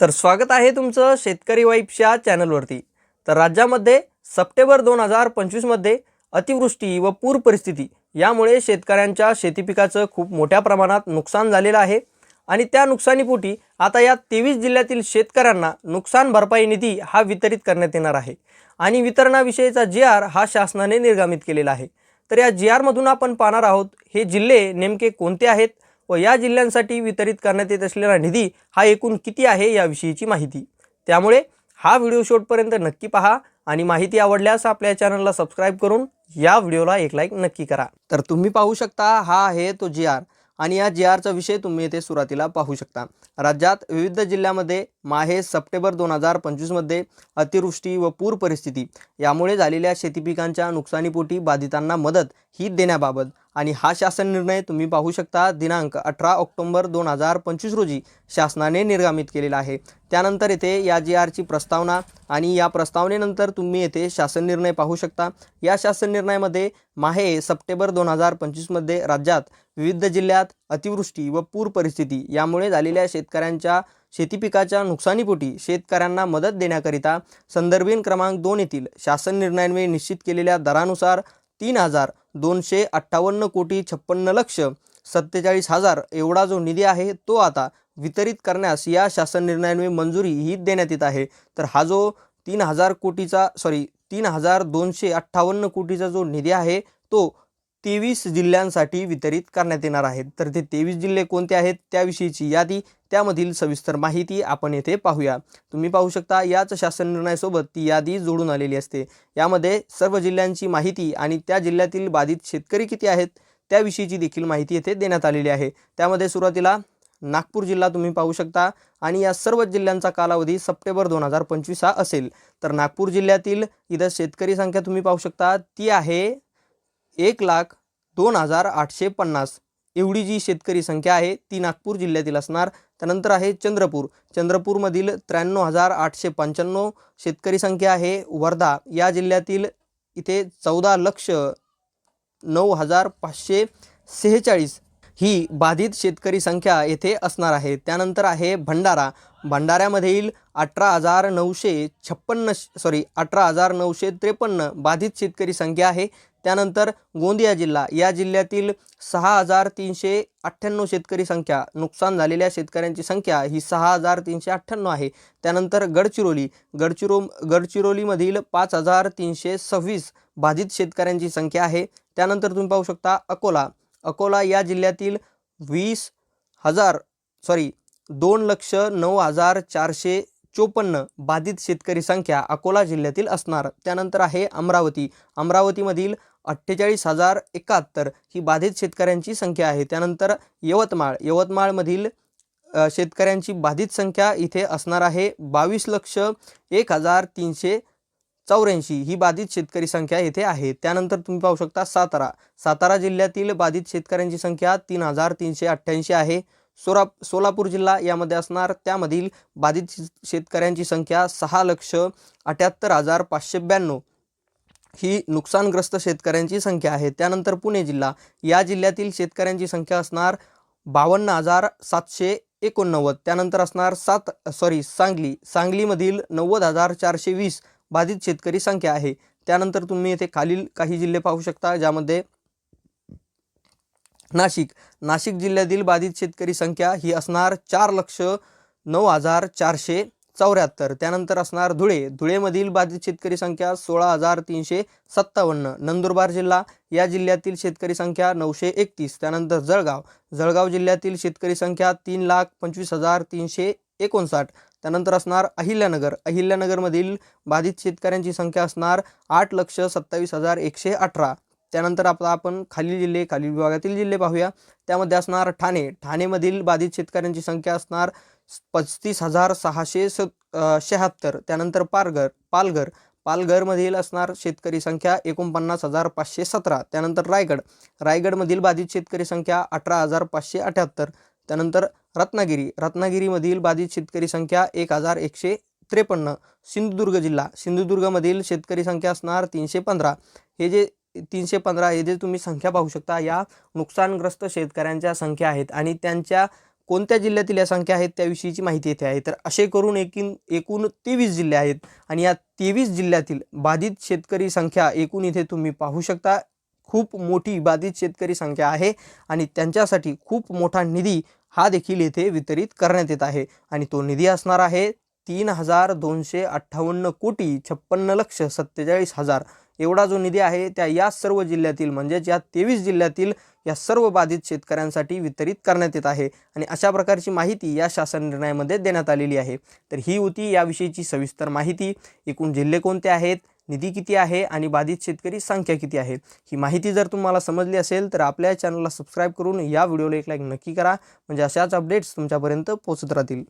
तर स्वागत आहे तुमचं शेतकरी वाईफच्या चॅनलवरती. तर राज्यामध्ये सप्टेंबर दोन हजार पंचवीसमध्ये अतिवृष्टी व पूर परिस्थिती यामुळे शेतकऱ्यांच्या शेतीपिकाचं खूप मोठ्या प्रमाणात नुकसान झालेलं आहे आणि त्या नुकसानीपोटी आता या तेवीस जिल्ह्यातील शेतकऱ्यांना नुकसान भरपाई निधी हा वितरित करण्यात येणार आहे. आणि वितरणाविषयीचा जी आर हा शासनाने निर्गमित केलेला आहे. तर या जी आरमधून आपण पाहणार आहोत हे जिल्हे नेमके कोणते आहेत? व या जिल्ह्यांसाठी वितरित करण्यात येत असलेला निधी हा एकूण किती आहे याविषयीची माहिती. त्यामुळे हा व्हिडिओ शेवटपर्यंत नक्की पहा आणि माहिती आवडल्यास आपल्या चॅनलला सबस्क्राईब करून या व्हिडिओला एक लाईक नक्की करा. तर तुम्ही पाहू शकता हा आहे तो जी आर आणि या जी आरचा विषय तुम्ही येथे सुरुवातीला पाहू शकता. राज्यात विविध जिल्ह्यामध्ये माहे सप्टेंबर दोन हजार पंचवीसमध्ये अतिवृष्टी व पूर परिस्थिती यामुळे झालेल्या शेतीपिकांच्या नुकसानीपोटी बाधितांना मदत ही देण्याबाबत आणि हा शासन निर्णय तुम्ही पाहू शकता दिनांक अठरा ऑक्टोंबर दोन हजार पंचवीस रोजी शासनाने निर्गमित केलेला आहे. त्यानंतर येथे या जी आरची प्रस्तावना आणि या प्रस्तावनेनंतर तुम्ही येथे शासन निर्णय पाहू शकता. या शासन निर्णयामध्ये माहे सप्टेंबर दोन हजार पंचवीसमध्ये राज्यात विविध जिल्ह्यात अतिवृष्टी व पूर परिस्थिती यामुळे झालेल्या शेतकऱ्यांच्या शेतीपिकाच्या नुकसानीपोटी शेतकऱ्यांना मदत देण्याकरिता संदर्भीन क्रमांक दोन येथील शासन निर्णयान्वये निश्चित केलेल्या दरानुसार तीन हजार दोनशे अठ्ठावन्न कोटी छप्पन्न लक्ष सत्तेचाळीस हजार एवढा जो निधी आहे तो आता वितरित करण्यास या शासन निर्णयान्वये मंजुरी ही देण्यात येत आहे. तर हा जो तीन हजार कोटीचा सॉरी तीन हजार दोनशे अठ्ठावन्न कोटीचा जो निधी आहे तो तेवीस जिल्ह्यांसाठी वितरित करण्यात येणार आहेत. तर ते तेवीस जिल्हे कोणते आहेत? त्याविषयीची यादी त्यामधील सविस्तर माहिती आपण येथे पाहूया. तुम्ही पाहू शकता याच शासन निर्णयासोबत ती यादी जोडून आलेली असते. यामध्ये सर्व जिल्ह्यांची माहिती आणि त्या जिल्ह्यातील बाधित शेतकरी किती आहेत त्याविषयीची देखील माहिती येथे देण्यात आलेली आहे. त्यामध्ये सुरुवातीला नागपूर जिल्हा तुम्ही पाहू शकता आणि या सर्व जिल्ह्यांचा कालावधी सप्टेंबर दोन हजार पंचवीस हा असेल. तर नागपूर जिल्ह्यातील इथं शेतकरी संख्या तुम्ही पाहू शकता ती आहे एक लाख दोन हजार आठशे पन्नास. एवढी जी शेतकरी संख्या आहे ती नागपूर जिल्ह्यातील असणार. त्यानंतर आहे चंद्रपूर. चंद्रपूरमधील त्र्याण्णव हजार आठशे पंच्याण्णव शेतकरी संख्या आहे. वर्धा या जिल्ह्यातील इथे चौदा लक्ष नऊ हजार पाचशे सेहेचाळीस ही बाधित शेतकरी संख्या येथे असणार आहे. त्यानंतर आहे भंडारा. भंडाऱ्यामधील अठरा हजार नऊशे छप्पन्न सॉरी अठरा हजार नऊशे त्रेपन्न बाधित शेतकरी संख्या आहे. त्यानंतर गोंदिया जिल्हा. या जिल्ह्यातील सहा हजार तीनशे अठ्ठ्याण्णव शेतकरी संख्या नुकसान झालेल्या शेतकऱ्यांची संख्या ही सहा हजार तीनशे अठ्ठ्याण्णव आहे. त्यानंतर गडचिरोली. गडचिरो गडचिरोलीमधील पाच हजार तीनशे सव्वीस बाधित शेतकऱ्यांची संख्या आहे. त्यानंतर तुम्ही पाहू शकता अकोला. अकोला या जिल्ह्यातील वीस हजार सॉरी दोन लक्ष नऊ हजार चारशे चोपन्न बाधित शेतकरी संख्या अकोला जिल्ह्यातील असणार. त्यानंतर आहे अमरावती. अमरावतीमधील अठ्ठेचाळीस हजार एकाहत्तर ही बाधित शेतकऱ्यांची संख्या आहे. त्यानंतर यवतमाळ. यवतमाळमधील शेतकऱ्यांची बाधित संख्या इथे असणार आहे बावीस लक्ष एक हजार तीनशे चौऱ्याऐंशी ही बाधित शेतकरी संख्या येथे आहे. त्यानंतर तुम्ही पाहू शकता सातारा. सातारा जिल्ह्यातील बाधित शेतकऱ्यांची संख्या तीन हजार तीनशे अठ्ठ्याऐंशी आहे. सोरा सोलापूर जिल्हा यामध्ये असणार त्यामधील बाधित शे- शेतकऱ्यांची संख्या सहा लक्ष अठ्याहत्तर हजार पाचशे ब्याण्णव. ही नुकसानग्रस्त शेतकऱ्यांची संख्या आहे. त्यानंतर पुणे जिल्हा. या जिल्ह्यातील शेतकऱ्यांची संख्या असणार बावन्न हजार सातशे एकोणनव्वद. त्यानंतर असणार सात सॉरी सांगली. सांगलीमधील नव्वद हजार चारशे वीस. बाधित शेतकरी संख्या आहे. त्यानंतर तुम्ही येथे खालील काही जिल्हे पाहू शकता ज्यामध्ये नाशिक. नाशिक जिल्ह्यातील बाधित शेतकरी संख्या ही असणार चार लक्ष नऊ हजार चारशे चौऱ्याहत्तर. त्यानंतर असणार धुळे. धुळेमधील बाधित शेतकरी संख्या सोळा हजार तीनशे सत्तावन्न. नंदुरबार जिल्हा या जिल्ह्यातील शेतकरी संख्या नऊशे एकतीस. त्यानंतर जळगाव. जळगाव जिल्ह्यातील शेतकरी संख्या तीन लाख पंचवीस हजार तीनशे एकोणसाठ. त्यानंतर असणार अहिल्यानगर. अहिल्यानगरमधील बाधित शेतकऱ्यांची संख्या असणार आठ लक्ष सत्तावीस हजार एकशे अठरा. त्यानंतर आपला आपण खालील जिल्हे खालील विभागातील जिल्हे पाहूया. त्यामध्ये असणार ठाणे. ठाणेमधील बाधित शेतकऱ्यांची संख्या असणार पस्तीस हजार सहाशे स शहात्तर. त्यानंतर पारघर पालघर. पालघरमधील असणार शेतकरी संख्या एकोणपन्नास हजार पाचशे सतरा. त्यानंतर रायगड. रायगडमधील बाधित शेतकरी संख्या अठरा हजार पाचशे अठ्याहत्तर. त्यानंतर रत्नागिरी. रत्नागिरीमधील बाधित शेतकरी संख्या एक हजार एकशे त्रेपन्न. सिंधुदुर्ग जिल्हा. सिंधुदुर्गमधील शेतकरी संख्या असणार तीनशे पंधरा. हे जे तीनशे पंधरा हे जे तुम्ही संख्या पाहू शकता या नुकसानग्रस्त शेतकऱ्यांच्या संख्या आहेत आणि त्यांच्या कोणत्या जिल्ह्यातील या संख्या आहेत त्याविषयीची माहिती येथे आहे. तर असे करून एकीन एकूण तेवीस जिल्हे आहेत आणि या तेवीस जिल्ह्यातील बाधित शेतकरी संख्या एकूण इथे तुम्ही पाहू शकता. खूप मोठी बाधित शेतकरी संख्या आहे आणि त्यांच्यासाठी खूप मोठा निधी हा देखील येथे वितरित करण्यात येत आहे. आणि तो निधी असणार आहे तीन हजार दोनशे अठ्ठावन्न कोटी छप्पन्न लक्ष सत्तेचाळीस हजार. एवढा जो निधी आहे त्या या सर्व जिल्ह्यातील म्हणजेच या तेवीस जिल्ह्यातील या सर्व बाधित शेतकऱ्यांसाठी वितरित करण्यात येत आहे. आणि अशा प्रकारची माहिती या शासन निर्णयामध्ये देण्यात आलेली आहे. तर ही होती याविषयीची सविस्तर माहिती. एकूण जिल्हे कोणते आहेत? निधी किती आहे आणि बाधित शेतकरी संख्या किती आहे? ही माहिती जर तुम्हाला समजली असेल तर आपल्या चॅनलला सबस्क्राईब करून या व्हिडिओला एक लाईक नक्की करा. म्हणजे अशाच अपडेट्स तुमच्यापर्यंत पोहोचत राहतील.